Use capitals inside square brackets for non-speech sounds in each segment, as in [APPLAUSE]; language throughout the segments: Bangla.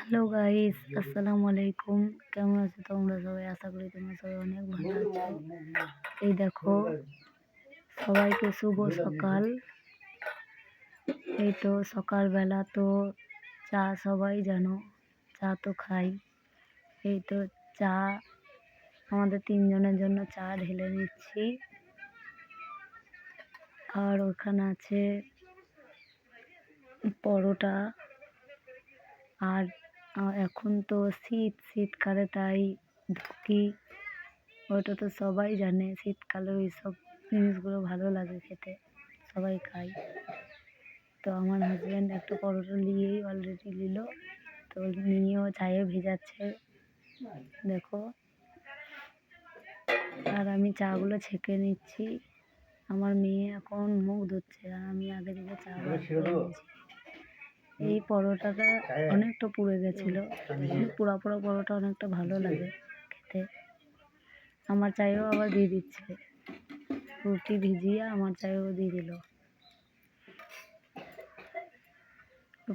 হ্যালো গাইস আসসালামু আলাইকুম কেমন আছো তোমরা সবাই? আশা করি তোমরা সবাই অনেক ভালো আছো। এই দেখো, সবাইকে শুভ সকাল। এই তো সকালবেলা তো চা সবাই জানো, চা তো খাই। এই তো চা, আমাদের তিনজনের জন্য চা ঢেলে নিচ্ছি। আর ওখানে আছে পরোটা। আর এখন তো শীত শীতকালে তাই ধুকি ওটা তো সবাই জানে শীতকালে ওই সব জিনিসগুলো ভালো লাগে খেতে সবাই খায়। তো আমার হাজব্যান্ড একটা পরোটা নিয়েই অলরেডি নিল তো নিয়েও চায়ে ভেজাচ্ছে দেখো। আর আমি চাগুলো ছেঁকে নিচ্ছি আমার মেয়ে এখন মুখ ধুচ্ছে আর আমি আগে থেকে চা নিয়েছি। এই পরোটাটা অনেকটা পুড়ে গেছিল। পোড়া পোড়া পরোটা অনেকটা ভালো লাগে খেতে। আমার চায়েও আবার দিয়ে দিচ্ছে। রুটি ভিজিয়ে আমার চায়েও দিয়ে দিল।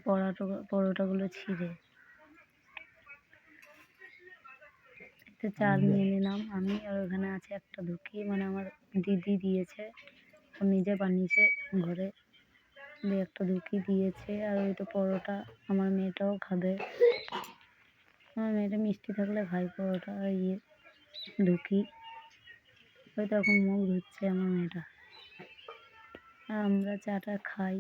পরোটা, পরোটাগুলো ছিঁড়ে। তো চাল নিয়ে নিলাম। আমি আর ওখানে আছে একটা ধুকি মানে আমার দিদি দিয়েছে। ও নিজে বানিয়েছে ঘরে। দিয়ে একটা ধুকি দিয়েছে। আর ওই তো পরোটা আমার মেয়েটাও খাবে। আমার মেয়েটা মিষ্টি থাকলে খাই পরোটা আর ইয়ে ধুকি ওই তো এখন মুখ ধুচ্ছে আমার মেয়েটা। আর আমরা চাটা খাই।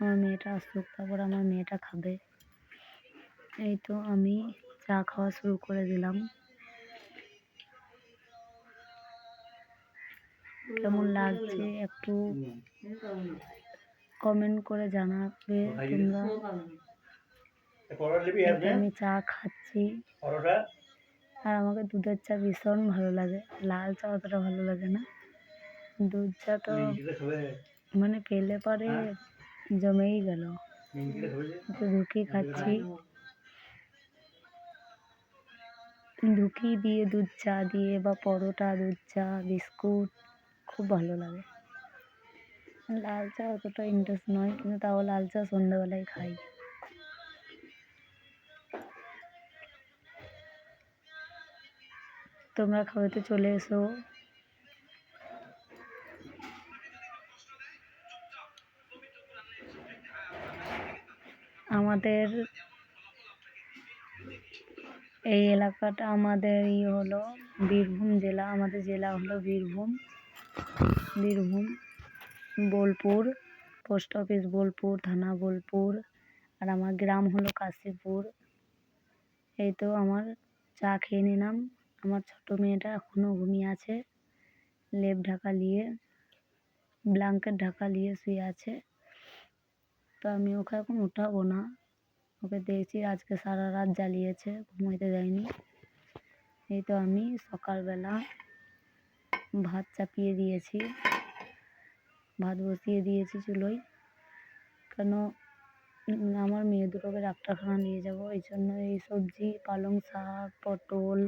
আমার মেয়েটা আসুক, তারপর আমার মেয়েটা খাবে। এই তো আমি চা খাওয়া শুরু করে দিলাম। কেমন লাগছে একটু কমেন্ট করে জানাবে তোমরা। আমি চা খাচ্ছি। আর আমাকে দুধের চা ভীষণ ভালো লাগে। লাল চা অতটা ভালো লাগে না। দুধ চা তো মানে পেলে পরে জমেই গেল। তো ধুকি খাচ্ছি। ঢুকি দিয়ে দুধ চা দিয়ে বা পরোটা দুধ চা বিস্কুট খুব ভালো লাগে। লাল চা অতটা ইন্টারেস্ট নয়, কিন্তু তাও লাল চা সন্ধ্যাবেলায় খাই। তোমরা খাওয়াতে চলে এসো। আমাদের এই এলাকাটা আমাদের ই হলো বীরভূম জেলা, আমাদের জেলা হলো বীরভূম। বীরভূম, বোলপুর, পোস্ট অফিস বোলপুর, থানা বোলপুর, আর আমার গ্রাম হলো কাশীপুর। এই তো আমার চা খেয়ে নিলাম। আমার ছোটো মেয়েটা এখনও ঘুমিয়ে আছে। লেপ ঢাকা নিয়ে ব্ল্যাঙ্কেট ঢাকা নিয়ে শুয়ে আছে। তো আমি ওকে এখন উঠাবো না। ওকে দেখছি আজকে সারা রাত জ্বালিয়েছে, ঘুমোইতে দেয়নি। এই তো আমি সকালবেলা ভাত চাপিয়ে দিয়েছি। ভাত বসিয়ে দিয়েছি চুলোয়। কেন? আমার মেয়ে দুটোকে ডাক্তারখানা নিয়ে যাব। এই জন্য এই সবজি, পালং শাক, পটল,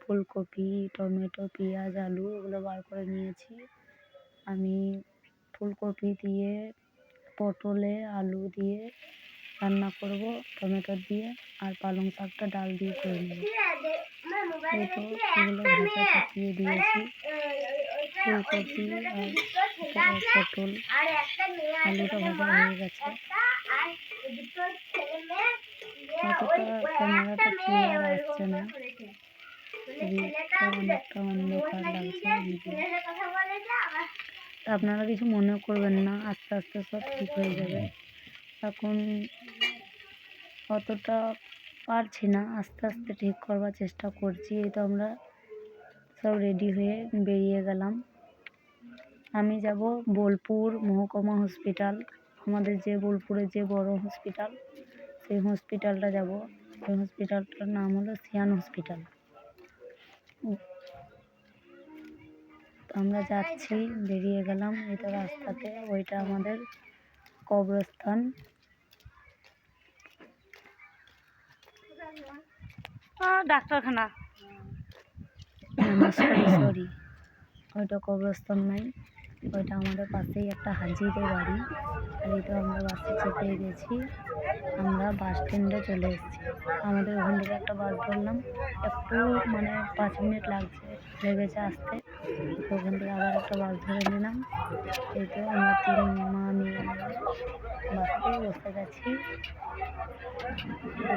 ফুলকপি, টমেটো, পেঁয়াজ, আলু এগুলো বার করে নিয়েছি। আমি ফুলকপি দিয়ে, পটলে আলু দিয়ে রান্না করব, টমেটো দিয়ে আর পালং শাকটা ডাল দিয়ে করে নেব। এই তো এগুলো ভাজা চাপিয়ে দিয়েছি। ফুলকপি আর পটল। আলুটা ভাজা হয়ে গেছে। অতটা ক্যামেরাটা ক্লিয়ার আসছে না ভিডিওটা অনেকটা অন্ধকার লাগছে ভিডিও আপনারা কিছু মনে করবেন না, আস্তে আস্তে সব ঠিক হয়ে যাবে। এখন অতটা পারছি না। আস্তে আস্তে ঠিক করবার চেষ্টা করছি। এই তো আমরা সব রেডি হয়ে বেরিয়ে গেলাম। আমি যাব বোলপুর মহকুমা হসপিটাল আমাদের যে বোলপুরে যে বড় হসপিটাল সেই হসপিটালটা যাব। সেই হসপিটালটার নাম হলো সিয়ান হসপিটাল আমরা যাচ্ছি, বেরিয়ে গেলাম। এই তো রাস্তাতে। ওইটা আমাদের কবরস্থান। ডাক্তারখানা। [COUGHS] সরি ওইটা কবরস্থান নাই। ওইটা আমাদের পাশেই একটা হাজিদের বাড়ি, আর এই তো আমরা বাসে চেপে গেছি। আমরা বাস স্ট্যান্ডে চলে এসেছি। আমাদের ওখান থেকে একটা বাস ধরলাম। একটু মানে পাঁচ মিনিট লাগছে লেগেছে আসতে। ওখান থেকে আবার একটা বাস ধরে নিলাম। এই তো আমরা তিন মা মেয়ে বাসে বসে গেছি।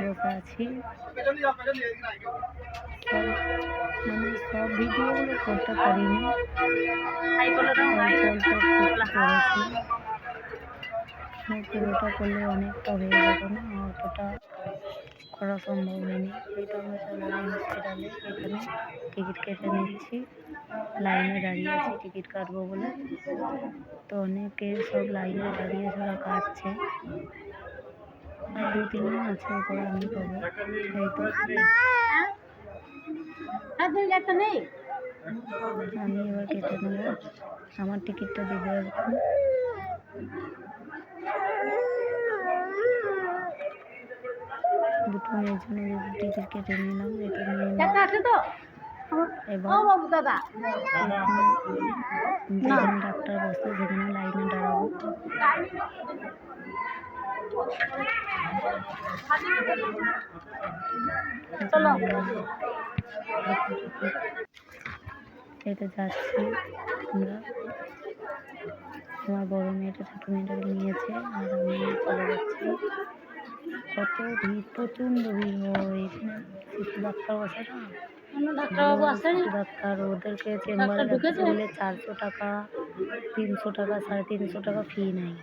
বসে আছি। মানে সব ভিডিওগুলো করতে পারিনি। হ্যাঁ, পুরোটা করলে অনেকটা হয়ে যাবে না অতটা করা সম্ভব হয়নি এই তো হসপিটালে এখানে টিকিট কেটে নিচ্ছি লাইনে দাঁড়িয়ে আছি টিকিট কাটবো বলে তো অনেকে সব লাইনে দাঁড়িয়ে ওরা কাটছে দু তিনজন আছে ওপরে আমি পাবো এই তো আমি এবার কেটে নেব। আমার টিকিটটা দেবে এখন দুটো মেয়ের জন্য টিকিট কেটে নিলাম এটা নিয়ে। এবার যেখানে ডাক্তার বসে সেখানে লাইনে দাঁড়াবো। এই তো যাচ্ছি আমরা। আমার বড় মেয়েটা ছোটো মেয়েটাকে নিয়েছে আর আমি চলে যাচ্ছি। কত ভিড় প্রচণ্ড ভিড় হয় এখানে শিশু ডাক্তার বসে না? ডাক্তারবাবু আসেন? ডাক্তার ওদেরকে চেম্বারে গেলে চারশো টাকা তিনশো টাকা সাড়ে তিনশো টাকা ফি নেয়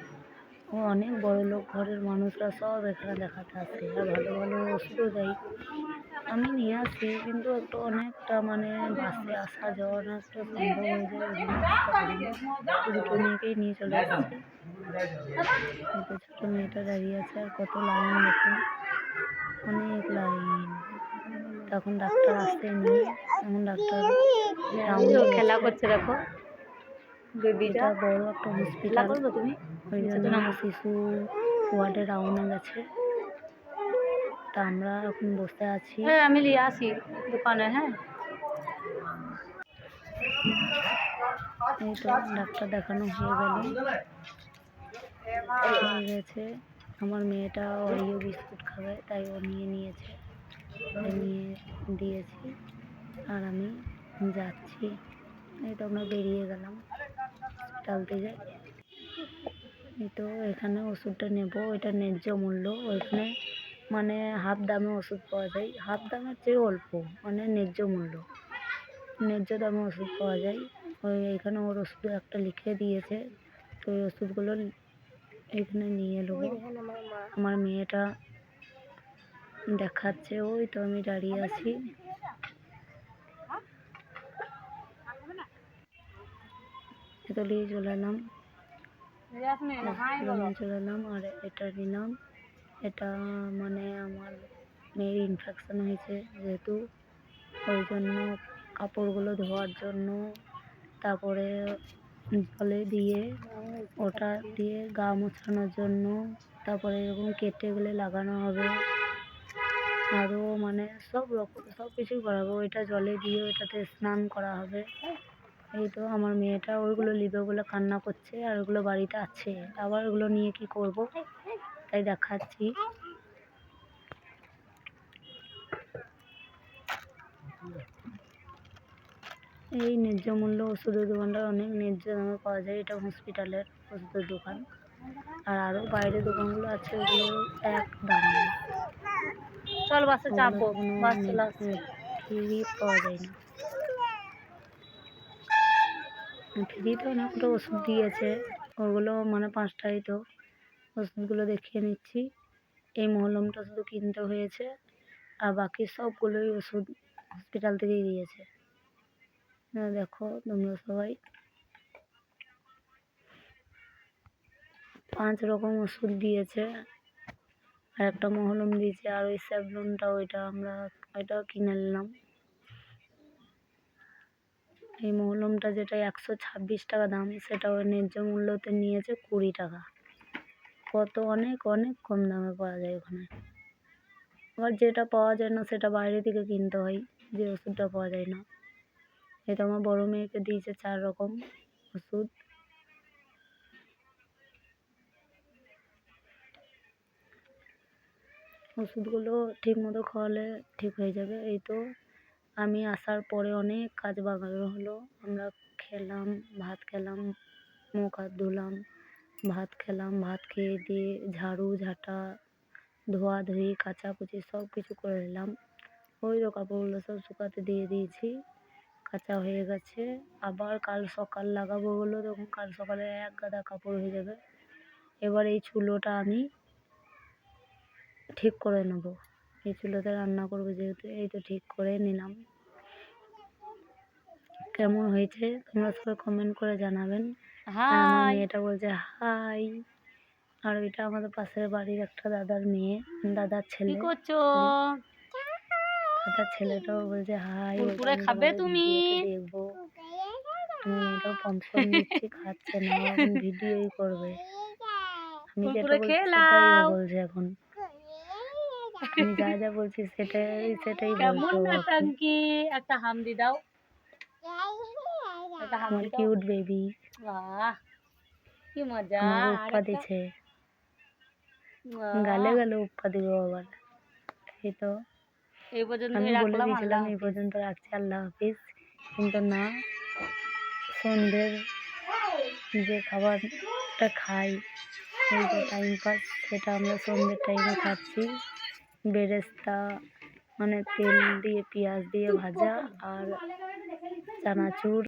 ও অনেক বড় লোক ঘরের মানুষরা সব এখানে দেখাতে আসে। আর ভালো ভালো ওষুধও দেয়। আমি নিয়ে আসি কিন্তু একটু অনেকটা মানে বাসে আসা যাওয়া অনেকটা সম্ভব হয়ে যায় আসতে দুটো মেয়েকেই নিয়ে চলে এই ছোটো মেয়েটা দাঁড়িয়ে আছে আর কত লাইন দেখুন। অনেক লাইন। তখন ডাক্তার আসতেনি এখন ডাক্তার খেলা করছে দেখো। বেবিটা বড় একটা হসপিটাল ওই জন্য আমার শিশু ওয়ার্ডে রাউন্ডে গেছে। তা আমরা এখন বসে আছি। হ্যাঁ আমি নিয়ে আসি দোকানে হ্যাঁ। এই তো ডাক্তার দেখানো হয়ে গেল। হয়ে গেছে। আমার মেয়েটা অরিও বিস্কুট খাবে তাই ও নিয়ে নিয়েছে। নিয়ে দিয়েছি। আর আমি যাচ্ছি। এই তো আমরা বেরিয়ে গেলাম। হসপিটাল থেকে এই তো এখানে ওষুধটা নেব এটা ন্যায্য মূল্য। ওইখানে মানে হাফ দামে ওষুধ পাওয়া যায়। হাফ দামের চেয়ে অল্প মানে ন্যায্য মূল্য। ন্যায্য দামে ওষুধ পাওয়া যায়। ওই এখানে ওর ওষুধ একটা লিখে দিয়েছে তো ওই ওষুধগুলো এখানে নিয়ে নেব আমার মেয়েটা দেখাচ্ছে। ওই তো আমি দাঁড়িয়ে আছি। এতো নিয়ে চলে এলাম। চলে এলাম। আর এটা নিলাম। এটা মানে আমার মেয়ের ইনফেকশন হয়েছে যেহেতু, ওই জন্য কাপড়গুলো ধোয়ার জন্য, তারপরে জলে দিয়ে, ওটা দিয়ে গা মোছানোর জন্য, তারপরে এরকম কেটে গেলে লাগানো হবে। আরও মানে সব রকম সব কিছুই করাবো, ওইটা জলে দিয়ে ওইটাতে স্নান করা হবে। এই তো আমার মেয়েটা ওইগুলো নিবে বলে কান্না করছে, আর ওগুলো বাড়িতে আছে। আবার ওগুলো নিয়ে কি করব? তাই দেখাচ্ছি। এই ন্যায্য মূল্য ওষুধের দোকানটা অনেক ন্যায্য দামে পাওয়া যায়, এটা হসপিটালের ওষুধের দোকান। আর আরও বাইরে দোকানগুলো আছে, ওগুলো এক দাম। চল বাসে চাপবো বাস চলে আসছে। ফ্রি পাওয়া যায় না। ফ্রি ফ্রিতে অনেকটা ওষুধ দিয়েছে, ওগুলো মানে পাঁচটাই তো। ওষুধগুলো দেখিয়ে নিচ্ছি। এই মলমটা শুধু কিনতে হয়েছে আর বাকি সবগুলোই ওষুধ হসপিটাল থেকেই দিয়েছে। হ্যাঁ দেখো তোমরা সবাই। পাঁচ রকম ওষুধ দিয়েছে। আর একটা মহলম দিয়েছে আর ওই স্যাভলনটা ওইটা আমরা ওইটাও কিনে নিলাম। এই মহলমটা যেটা একশো ছাব্বিশ টাকা দাম সেটা ওই ন্যায্য মূল্যতে নিয়েছে কুড়ি টাকা। কত অনেক অনেক কম দামে পাওয়া যায় ওখানে। আবার যেটা পাওয়া যায় না, সেটা বাইরে থেকে কিনতে হয়, যে ওষুধটা পাওয়া যায় না। এই তো আমার বড়ো মেয়েকে দিয়েছে চার রকম ওষুধ। ওষুধগুলো ঠিক মতো খাওয়ালে ঠিক হয়ে যাবে। এই তো আমি আসার পরে অনেক কাজ বাগানো হলো। আমরা খেলাম, ভাত খেলাম, মুখ হাত ধুলাম। ভাত খেলাম, ভাত খেয়ে দিয়ে ঝাড়ু, ঝাঁটা ধোয়াধুয়ি কাচাকুচি সব কিছু করে নিলাম। ওই তো কাপড়গুলো সব শুকাতে দিয়ে দিয়েছি, কাচা হয়ে গেছে। আবার কাল সকাল লাগাবো বলল, তখন কাল সকালে এক গাদা কাপড় হয়ে যাবে। এবার এই চুলোটা আমি ঠিক করে নেব। এই চুলোতে রান্না করব যেহেতু, এই তো ঠিক করে নিলাম। কেমন হয়েছে তোমরা সবাই কমেন্ট করে জানাবেন। হাই। মেয়েটা বলছে হাই। আর এটা আমাদের পাশের বাড়ির একটা দাদার মেয়ে দাদার কি ছেলে। করছ? দাদার ছেলেটাও বলছে হাই কুরকুরে খাবে তুমি? মেয়েটাও পমপম দিচ্ছি খাচ্ছে না ভিডিওই করবে। আমি যেটা কুরকুরে বলছি এখন। যা যা বলছি সেটাই সেটাই কেমন বলছে। নাটাঙ্কি একটা হামদি দাও। আমার কিউট বেবি বাহ কি মজা। উপা দিছে। গালে গালে উপা দিব আবার। এই তো। এই পর্যন্ত আমি বলে দিয়েছিলাম এই পর্যন্ত রাখছি আল্লাহ হাফিজ। কিন্তু না সন্ধ্যের যে খাবারটা খাই ওই যে টাইম পাস সেটা আমরা সন্ধ্যের টাইমে খাচ্ছি। বেরেস্তা মানে তেল দিয়ে পেঁয়াজ দিয়ে ভাজা আর চানাচুর।